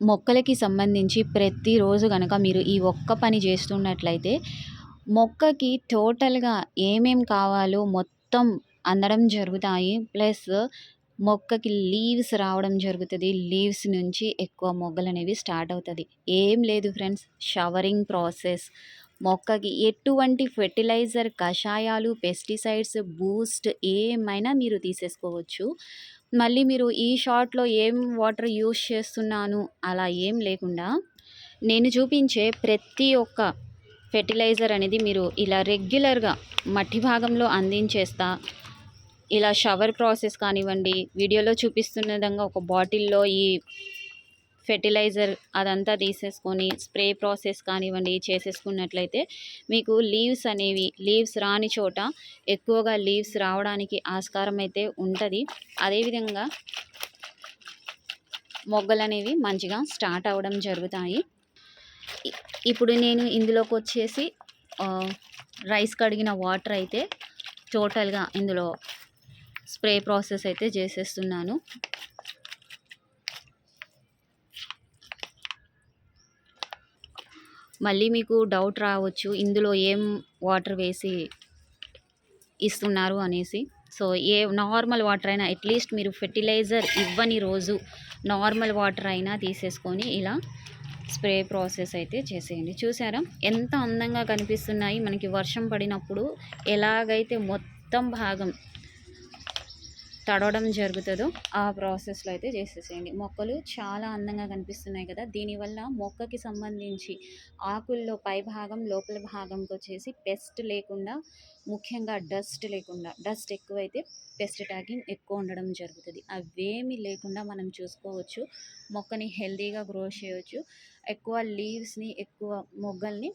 మొక్కలకి సంబంధించి ప్రతిరోజు కనుక మీరు ఈ ఒక్క పని చేస్తున్నట్లయితే మొక్కకి టోటల్‌గా ఏమేం కావాలో మొత్తం అందడం జరుగుతాయి. ప్లస్ మొక్కకి లీవ్స్ రావడం జరుగుతుంది లీవ్స్ నుంచి ఎక్కువ మొగ్గలనేవి స్టార్ట్ అవుతుంది ఏం లేదు ఫ్రెండ్స్ షవరింగ్ ప్రాసెస్. మొక్కకి ఎటువంటి ఫెర్టిలైజర్, కషాయాలు, పెస్టిసైడ్స్, బూస్ట్ ఏమైనా మీరు తీసేసుకోవచ్చు. మళ్ళీ మీరు ఈ షార్ట్‌లో ఏం వాటర్ యూస్ చేస్తున్నాను అలా ఏం లేకుండా నేను చూపించే ప్రతి ఒక్క ఫెర్టిలైజర్ అనేది మీరు ఇలా రెగ్యులర్‌గా మట్టి భాగంలో అందించేస్తా. ఇలా షవర్ ప్రాసెస్ కానివ్వండి, వీడియోలో చూపిస్తున్న విధంగా ఒక బాటిల్‌లో ఈ ఫెర్టిలైజర్ అదంతా తీసేసుకొని స్ప్రే ప్రాసెస్ కానివ్వండి చేసేసుకున్నట్లయితే మీకు లీవ్స్ అనేవి లీవ్స్ రాని చోట ఎక్కువగా లీవ్స్ రావడానికి ఆస్కారం అయితే ఉంటుంది అదేవిధంగా మొగ్గలు అనేవి మంచిగా స్టార్ట్ అవ్వడం జరుగుతాయి. ఇప్పుడు నేను ఇందులోకి వచ్చేసి రైస్ కడిగిన వాటర్ అయితే టోటల్‌గా ఇందులో స్ప్రే ప్రాసెస్ అయితే చేసేస్తున్నాను. మళ్ళీ మీకు డౌట్ రావచ్చు. ఇందులో ఏం వాటర్ వేసి ఇస్తున్నారు అనేసి. సో, ఏ నార్మల్ వాటర్ అయినా అట్‌లీస్ట్ మీరు ఫెర్టిలైజర్ ఇవ్వని రోజు నార్మల్ వాటర్ అయినా తీసేసుకొని ఇలా స్ప్రే ప్రాసెస్ అయితే చేసేయండి. చూసారా? ఎంత అందంగా కనిపిస్తున్నాయి. మనకి వర్షం పడినప్పుడు ఎలాగైతే మొత్తం భాగం తడవడం జరుగుతుందో ఆ ప్రాసెస్‌లో అయితే చేసేసేయండి. మొక్కలు చాలా అందంగా కనిపిస్తున్నాయి కదా! దీనివల్ల మొక్కకి సంబంధించి ఆకుల్లో పై భాగం, లోపల భాగంకొచ్చేసి పెస్ట్ లేకుండా ముఖ్యంగా డస్ట్ లేకుండా డస్ట్ ఎక్కువైతే పెస్ట్ ట్యాగింగ్ ఎక్కువ ఉండడం జరుగుతుంది అవేమీ లేకుండా మనం చూసుకోవచ్చు. మొక్కని హెల్తీగా గ్రో చేయవచ్చు ఎక్కువ లీవ్స్‌ని, ఎక్కువ మొగ్గల్ని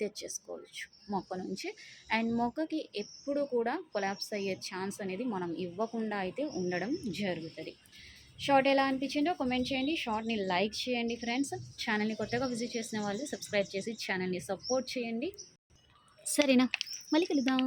తెచ్చేసుకోవచ్చు మొక్క నుంచి. అండ్ మొక్కకి ఎప్పుడు కూడా కొలాప్స్ అయ్యే ఛాన్స్ అనేది మనం ఇవ్వకుండా అయితే ఉండడం జరుగుతుంది షార్ట్ ఎలా అనిపించిందో కమెంట్ చేయండి. షార్ట్‌ని లైక్ చేయండి ఫ్రెండ్స్. ఛానల్‌ని కొత్తగా విజిట్ చేసిన వాళ్ళు సబ్స్క్రైబ్ చేసి ఛానల్‌ని సపోర్ట్ చేయండి. సరేనా? మళ్ళీ కలుద్దాం.